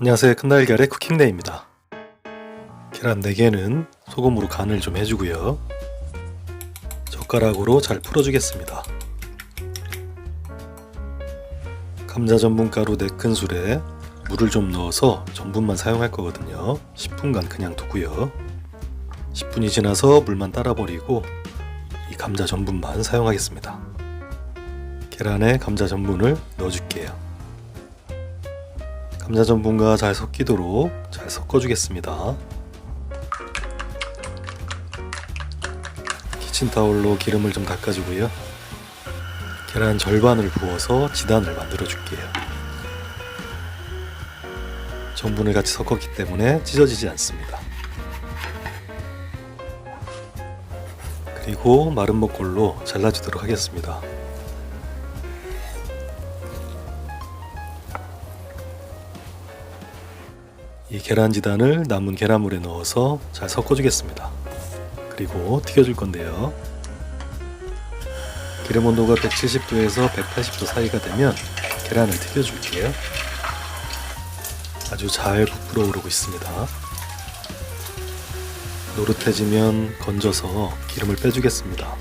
안녕하세요. 큰달걀의 쿠킹데이입니다. 계란 4개는 소금으로 간을 좀 해주고요. 젓가락으로 잘 풀어주겠습니다. 감자 전분가루 4큰술에 물을 좀 넣어서 전분만 사용할 거거든요. 10분간 그냥 두고요. 10분이 지나서 물만 따라 버리고 이 감자 전분만 사용하겠습니다. 계란에 감자 전분을 넣어줄게요. 감자 전분과 잘 섞이도록 잘 섞어주겠습니다. 키친타올로 기름을 좀 닦아주고요. 계란 절반을 부어서 지단을 만들어 줄게요. 전분을 같이 섞었기 때문에 찢어지지 않습니다. 그리고 마른 목골로 잘라주도록 하겠습니다. 이 계란 지단을 남은 계란물에 넣어서 잘 섞어주겠습니다. 그리고 튀겨줄 건데요. 기름 온도가 170도에서 180도 사이가 되면 계란을 튀겨줄게요. 아주 잘 부풀어 오르고 있습니다. 노릇해지면 건져서 기름을 빼주겠습니다.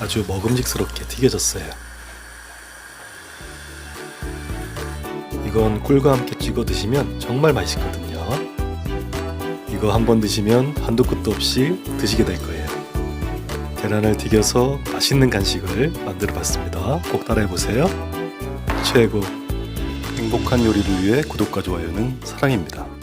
아주 먹음직스럽게 튀겨졌어요. 이건 꿀과 함께 찍어 드시면 정말 맛있거든요. 이거 한번 드시면 한도 끝도 없이 드시게 될 거예요. 계란을 튀겨서 맛있는 간식을 만들어 봤습니다. 꼭 따라해 보세요. 최고. 행복한 요리를 위해 구독과 좋아요는 사랑입니다.